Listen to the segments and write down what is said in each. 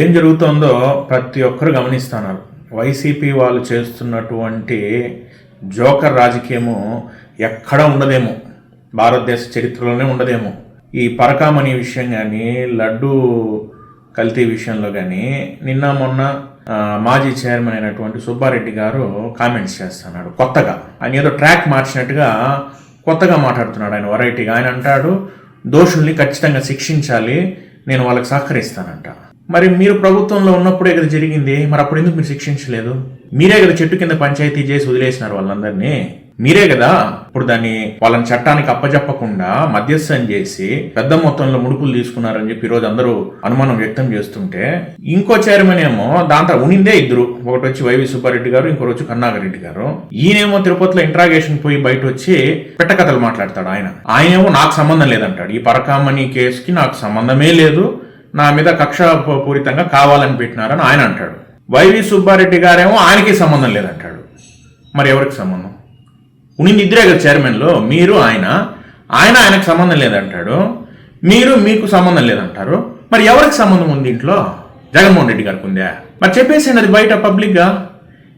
ఏం జరుగుతుందో ప్రతి ఒక్కరు గమనిస్తున్నారు. వైసీపీ వాళ్ళు చేస్తున్నటువంటి జోకర్ రాజకీయము ఎక్కడ ఉండదేమో. భారతదేశ చరిత్రలోనే ఉండదేమో. ఈ పరకామణి విషయం కానీ లడ్డు కల్తీ విషయంలో కానీ నిన్న మొన్న మాజీ చైర్మన్ అయినటువంటి సుబ్బారెడ్డి గారు కామెంట్స్ చేస్తున్నాడు కొత్తగా. ఆయన ఏదో ట్రాక్ మార్చినట్టుగా కొత్తగా మాట్లాడుతున్నాడు ఆయన వెరైటీగా ఆయన అంటాడు దోషుల్ని ఖచ్చితంగా శిక్షించాలి నేను వాళ్ళకి సహకరిస్తానంట. మరి మీరు ప్రభుత్వంలో ఉన్నప్పుడే కదా జరిగింది. మరి అప్పుడు ఎందుకు మీరు శిక్షించలేదు? మీరే కదా చెట్టు కింద పంచాయతీ చేసి వదిలేసినారు వాళ్ళందరినీ. మీరే కదా ఇప్పుడు దాన్ని వాళ్ళని చట్టానికి అప్పజెప్పకుండా మధ్యస్థం చేసి పెద్ద మొత్తంలో ముడుపులు తీసుకున్నారని చెప్పి ఈరోజు అందరూ అనుమానం వ్యక్తం చేస్తుంటే ఇంకో చైర్మన్ ఏమో దాంట్లో ఉనిందే ఇద్దరు. ఒకటి వచ్చి వైవి సుబ్బారెడ్డి గారు ఇంకోటి వచ్చి కన్నాగరెడ్డి గారు. ఈయనేమో తిరుపతిలో ఇంట్రాగేషన్ పోయి బయట వచ్చి పెట్టకథలు మాట్లాడతాడు ఆయన. ఆయనేమో నాకు సంబంధం లేదంటాడు. ఈ పరకామణి కేసుకి నాకు సంబంధమే లేదు. నా మీద కక్షపూరితంగా కావాలని పెట్టినారని ఆయన అంటాడు. వైవి సుబ్బారెడ్డి గారేమో ఆయనకి సంబంధం లేదంటాడు. మరి ఎవరికి సంబంధం? ఉనింది ఇద్దరే కదా చైర్మన్లో మీరు ఆయన ఆయన ఆయనకు సంబంధం లేదంటాడు. మీరు మీకు సంబంధం లేదంటారు. మరి ఎవరికి సంబంధం ఉంది ఇంట్లో? జగన్మోహన్ రెడ్డి గారికి ఉందా? మరి చెప్పేసింది అది బయట పబ్లిక్గా.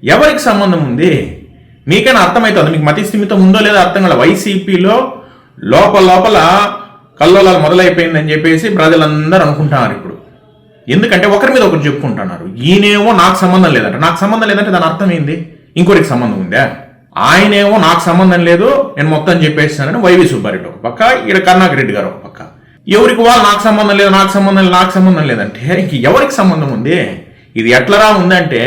ఎవరికి సంబంధం ఉంది? మీకైనా అర్థమవుతుంది మీకు మతి స్థిమితం ఉందో లేదో అర్థం కదా వైసీపీలో లోపల లోపల కల్లోలాలు మొదలైపోయిందని చెప్పేసి ప్రజలందరూ అనుకుంటున్నారు ఇప్పుడు. ఎందుకంటే ఒకరి మీద ఒకరు చెప్పుకుంటున్నారు. ఈయనేమో నాకు సంబంధం లేదంట. నాకు సంబంధం లేదంటే దాని అర్థం ఏంది? ఇంకోటికి సంబంధం ఉందా? ఆయనేమో నాకు సంబంధం లేదు నేను మొత్తం చెప్పేస్తానని వైవి సుబ్బారెడ్డి ఒక పక్క ఇక్కడ కరుణాకర్ రెడ్డి గారు ఒక పక్క. ఎవరికి వాళ్ళు నాకు సంబంధం లేదు నాకు సంబంధం లేదు నాకు సంబంధం లేదంటే ఇంక ఎవరికి సంబంధం ఉంది? ఇది ఎట్లరా ఉందంటే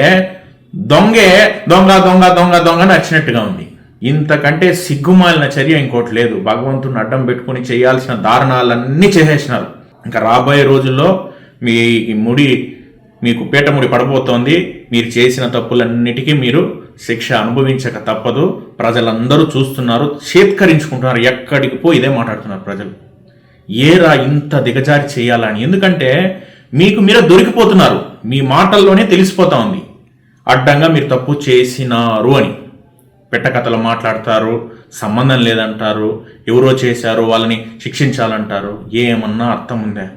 దొంగే దొంగ దొంగ దొంగ దొంగ నచ్చినట్టుగా ఉంది. ఇంతకంటే సిగ్గుమాలిన చర్య ఇంకోటి లేదు. భగవంతుని అడ్డం పెట్టుకుని చేయాల్సిన దారుణాలన్నీ చేసేసినారు. ఇంకా రాబోయే రోజుల్లో మీ ముడి మీకు పీటముడి పడబోతోంది. మీరు చేసిన తప్పులన్నిటికీ మీరు శిక్ష అనుభవించక తప్పదు. ప్రజలందరూ చూస్తున్నారు చేత్కరించుకుంటున్నారు. ఎక్కడికి పోయి ఇదే మాట్లాడుతున్నారు ప్రజలు. ఏరా ఇంత దిగజారి చేయాలని? ఎందుకంటే మీకు మీరే దొరికిపోతున్నారు. మీ మాటల్లోనే తెలిసిపోతా ఉంది. అడ్డంగా మీరు తప్పు చేసినారు అని. పెట్టకథలు మాట్లాడతారు సంబంధం లేదంటారు ఎవరో చేశారు వాళ్ళని శిక్షించాలంటారు. ఏమన్నా అర్థం ఉందా?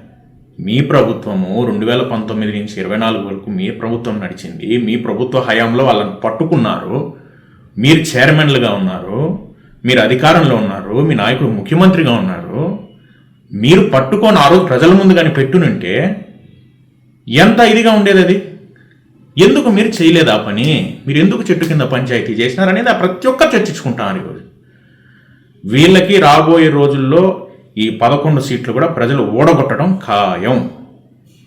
మీ ప్రభుత్వము రెండు వేల పంతొమ్మిది నుంచి ఇరవై నాలుగు వరకు మీ ప్రభుత్వం నడిచింది. మీ ప్రభుత్వ హయాంలో వాళ్ళని పట్టుకున్నారు. మీరు చైర్మన్లుగా ఉన్నారు. మీరు అధికారంలో ఉన్నారు. మీ నాయకుడు ముఖ్యమంత్రిగా ఉన్నారు. మీరు పట్టుకొని ఆ రోజు ప్రజల ముందు కానీ పెట్టునుంటే ఎంత ఇదిగా ఉండేది అది? ఎందుకు మీరు చేయలేదు ఆ పని? మీరు ఎందుకు చెట్టు కింద పంచాయతీ చేసినారనేది ఆ ప్రతి ఒక్కరు చర్చించుకుంటాం ఈరోజు. వీళ్ళకి రాబోయే రోజుల్లో ఈ పదకొండు సీట్లు కూడా ప్రజలు ఓడగొట్టడం ఖాయం.